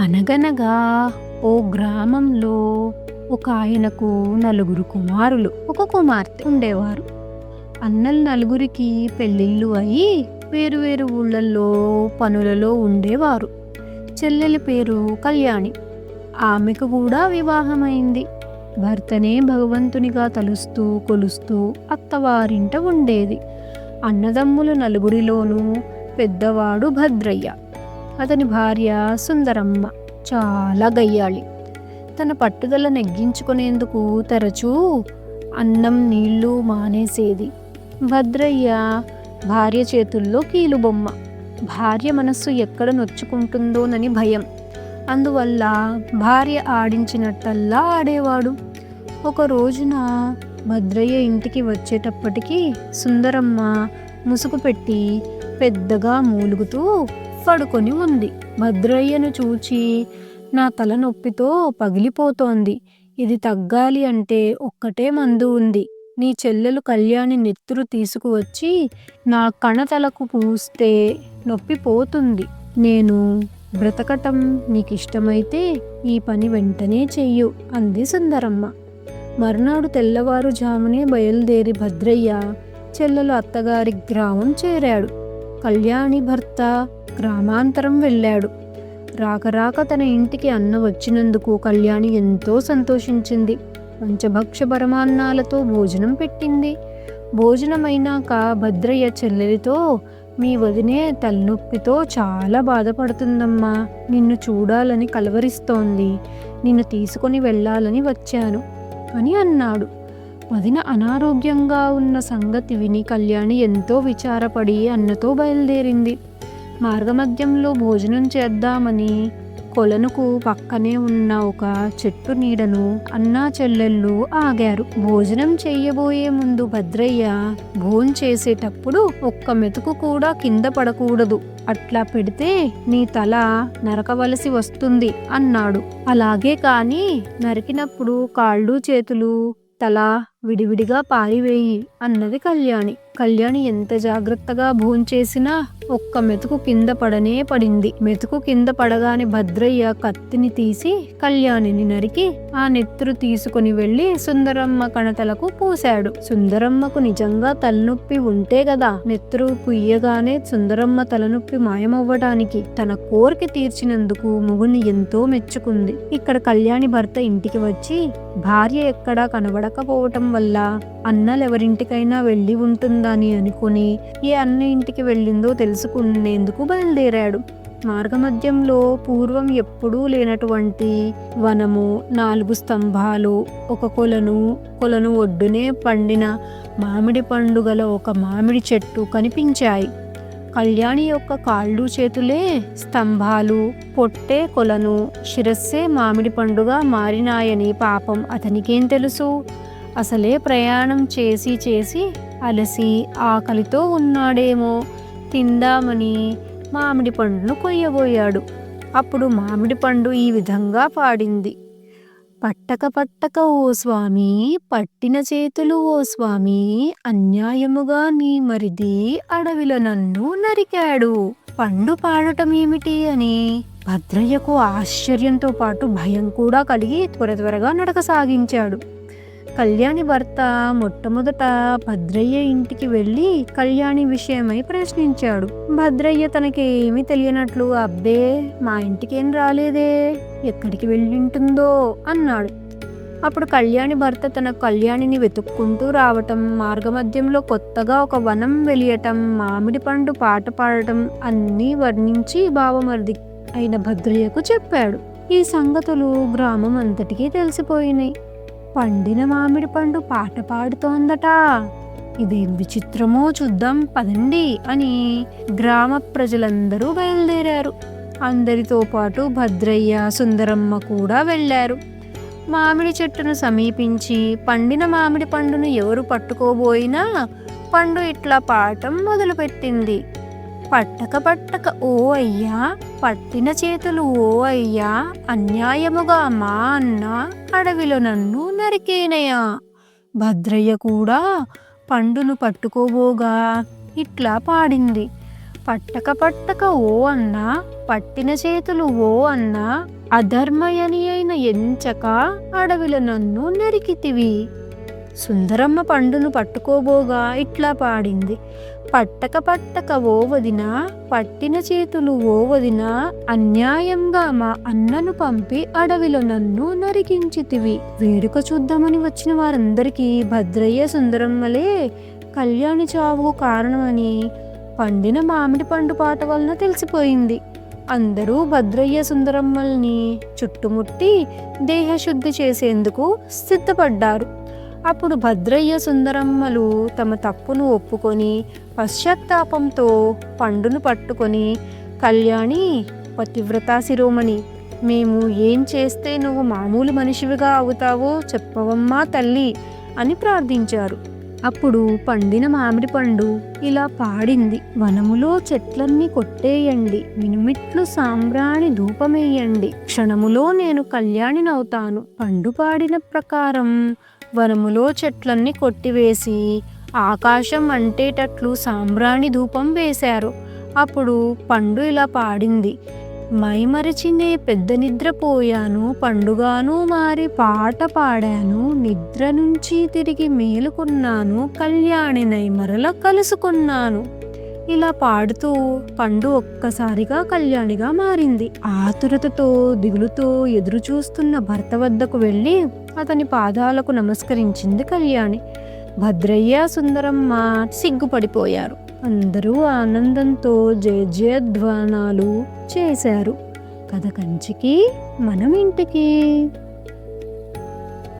అనగనగా ఓ గ్రామంలో ఒక ఆయనకు నలుగురు కుమారులు ఒక కుమార్తె ఉండేవారు. అన్నలు నలుగురికి పెళ్ళిళ్ళు అయి వేరు వేరు ఊళ్ళల్లో పనులలో ఉండేవారు. చెల్లెలి పేరు కళ్యాణి. ఆమెకు కూడా వివాహమైంది. భర్తనే భగవంతునిగా తలుస్తూ కొలుస్తూ అత్తవారింట ఉండేది. అన్నదమ్ములు నలుగురిలోనూ పెద్దవాడు భద్రయ్య. అతని భార్య సుందరమ్మ చాలా గయ్యాళి. తన పట్టుదల నెగ్గించుకునేందుకు తరచూ అన్నం నీళ్ళు మానేసేది. భద్రయ్య భార్య చేతుల్లో కీలుబొమ్మ. భార్య మనస్సు ఎక్కడ నొచ్చుకుంటుందోనని భయం. అందువల్ల భార్య ఆడించినట్టల్లా ఆడేవాడు. ఒక రోజున భద్రయ్య ఇంటికి వచ్చేటప్పటికి సుందరమ్మ ముసుగు పెట్టి పెద్దగా మూలుగుతూ పడుకొని ఉంది. భద్రయ్యను చూచి నా తల నొప్పితో పగిలిపోతోంది. ఇది తగ్గాలి అంటే ఒక్కటే మందు ఉంది. నీ చెల్లెలు కళ్యాణి నెత్తురు తీసుకువచ్చి నా కణతలకు పూస్తే నొప్పి పోతుంది. నేను బ్రతకటం నీకిష్టమైతే ఈ పని వెంటనే చెయ్యు అంది సుందరమ్మ. మర్నాడు తెల్లవారుజామునే బయలుదేరి భద్రయ్య చెల్లెలు అత్తగారి గ్రామం చేరాడు. కళ్యాణి భర్త గ్రామాంతరం వెళ్ళాడు. రాక రాక తన ఇంటికి అన్న వచ్చినందుకు కళ్యాణి ఎంతో సంతోషించింది. పంచభక్ష పరమాన్నాలతో భోజనం పెట్టింది. భోజనమైనాక భద్రయ్య చెల్లెలితో మీ వదినే తలనొప్పితో చాలా బాధపడుతుందమ్మా. నిన్ను చూడాలని కలవరిస్తోంది. నిన్ను తీసుకొని వెళ్ళాలని వచ్చాను అని అన్నాడు. వదిన అనారోగ్యంగా ఉన్న సంగతి విని కళ్యాణి ఎంతో విచారపడి అన్నతో బయలుదేరింది. మార్గమధ్యంలో భోజనం చేద్దామని కొలనుకు పక్కనే ఉన్న ఒక చెట్టు నీడను అన్నా చెల్లెళ్ళు ఆగారు. భోజనం చెయ్యబోయే ముందు భద్రయ్య భోజనం చేసేటప్పుడు ఒక్క మెతుకు కూడా కింద పడకూడదు. అట్లా పెడితే నీ తల నరకవలసి వస్తుంది అన్నాడు. అలాగే కాని నరికినప్పుడు కాళ్ళు చేతులు తల విడివిడిగా పారివేయి అన్నది కళ్యాణి. కళ్యాణి ఎంత జాగ్రత్తగా భోంచేసినా ఒక్క మెతుకు కింద పడనే పడింది. మెతుకు కింద పడగానే భద్రయ్య కత్తిని తీసి కళ్యాణిని నరికి ఆ నెత్తురు తీసుకుని వెళ్ళి సుందరమ్మ కణతలకు పూశాడు. సుందరమ్మకు నిజంగా తలనొప్పి ఉంటే కదా నెత్తురు కుయ్యగానే సుందరమ్మ తలనొప్పి మాయమవ్వడానికి తన కోరిక తీర్చినందుకు ముగుని ఎంతో మెచ్చుకుంది. ఇక్కడ కళ్యాణి భర్త ఇంటికి వచ్చి భార్య ఎక్కడా కనబడకపోవటం వల్ల అన్నలెవరింటికైనా వెళ్ళి ఉంటుందా? అని అనుకుని ఏ అన్న ఇంటికి వెళ్ళిందో తెలుసుకునేందుకు బయలుదేరాడు. మార్గమధ్యంలో పూర్వం ఎప్పుడూ లేనటువంటి వనము నాలుగు స్తంభాలు ఒక కొలను కొలను ఒడ్డునే పండిన మామిడి పండుగల ఒక మామిడి చెట్టు కనిపించాయి. కళ్యాణి యొక్క కాళ్ళు చేతులే స్తంభాలు పొట్టే కొలను శిరస్సే మామిడి పండుగ మారినాయని పాపం అతనికేం తెలుసు? అసలే ప్రయాణం చేసి చేసి అలసి ఆకలితో ఉన్నాడేమో. తిందామని మామిడి పండును కొయ్యబోయాడు. అప్పుడు మామిడి పండు ఈ విధంగా పాడింది. పట్టక పట్టక ఓ స్వామి పట్టిన చేతులు ఓ స్వామి అన్యాయముగా నీ మరిది అడవిలో నన్ను నరికాడు. పండు పాడటం ఏమిటి అని భద్రయ్యకు ఆశ్చర్యంతో పాటు భయం కూడా కలిగి త్వర త్వరగా నడక సాగించాడు. కళ్యాణి భర్త మొట్టమొదట భద్రయ్య ఇంటికి వెళ్ళి కళ్యాణి విషయమై ప్రశ్నించాడు. భద్రయ్య తనకి ఏమీ తెలియనట్లు అబ్బే మా ఇంటికి ఏం రాలేదే ఎక్కడికి వెళ్ళింటుందో అన్నాడు. అప్పుడు కళ్యాణి భర్త తన కళ్యాణిని వెతుక్కుంటూ రావటం మార్గమధ్యంలో కొత్తగా ఒక వనం వెలియటం మామిడి పండు పాట పాడటం అన్నీ వర్ణించి బావమరిది అయిన భద్రయ్యకు చెప్పాడు. ఈ సంగతులు గ్రామం అంతటికీ తెలిసిపోయినాయి పండిన మామిడి పండు పాట పాడుతోందట. ఇదేం విచిత్రమో చూద్దాం పదండి అని గ్రామ ప్రజలందరూ బయలుదేరారు. అందరితో పాటు భద్రయ్య సుందరమ్మ కూడా వెళ్ళారు. మామిడి చెట్టును సమీపించి పండిన మామిడి పండును ఎవరు పట్టుకోబోయినా పండు ఇట్లా పాడటం మొదలుపెట్టింది. పట్టక పట్టక ఓ అయ్యా పట్టిన చేతులు ఓ అయ్యా అన్యాయముగా మా అన్న అడవిలో నన్ను నరికేనయా భద్రయ్య కూడా పండును పట్టుకోబోగా ఇట్లా పాడింది. పట్టక పట్టక ఓ అన్నా పట్టిన చేతులు ఓ అన్నా అధర్మయని అయిన ఎంచక అడవిలో నన్ను నరికితివి. సుందరమ్మ పండును పట్టుకోబోగా ఇట్లా పాడింది. పట్టక పట్టక ఓ వదిన పట్టిన చేతులు ఓ వదిన అన్యాయంగా మా అన్నను పంపి అడవిలో నన్ను నరికించితివి. వేడుక చూద్దామని వచ్చిన వారందరికీ భద్రయ్య సుందరమ్మలే కళ్యాణి చావుకు కారణమని పండిన మామిడి పండు పాట వలన తెలిసిపోయింది. అందరూ భద్రయ్య సుందరమ్మల్ని చుట్టుముట్టి దేహశుద్ధి చేసేందుకు సిద్ధపడ్డారు. అప్పుడు భద్రయ్య సుందరమ్మలు తమ తప్పును ఒప్పుకొని పశ్చాత్తాపంతో పండును పట్టుకొని కళ్యాణి పతివ్రతా శిరోమణి మేము ఏం చేస్తే నువ్వు మామూలు మనిషివిగా అవుతావో చెప్పవమ్మా తల్లి అని ప్రార్థించారు. అప్పుడు పండిన మామిడి పండు ఇలా పాడింది వనములో చెట్లన్నీ కొట్టేయండి మినుమిట్లు సాంబ్రాణి ధూపమేయండి క్షణములో నేను కళ్యాణినవుతాను పండు పాడిన ప్రకారం వనములో చెట్లన్నీ కొట్టివేసి ఆకాశం అంటేటట్లు సాంబ్రాణి ధూపం వేశారు. అప్పుడు పండు ఇలా పాడింది మైమరచినే పెద్ద నిద్రపోయాను పండుగాను మారి పాట పాడాను నిద్ర నుంచి తిరిగి మేలుకున్నాను కళ్యాణినై మరల కలుసుకున్నాను. ఇలా పాడుతూ పండు ఒక్కసారిగా కళ్యాణిగా మారింది. ఆతురతతో దిగులుతో ఎదురు చూస్తున్న భర్త వద్దకు వెళ్ళి అతని పాదాలకు నమస్కరించింది కళ్యాణి. భద్రయ్య సుందరమ్మ సిగ్గుపడిపోయారు. అందరూ ఆనందంతో జయజయధ్వానాలు చేశారు. కథ కంచికి మనం ఇంటికి.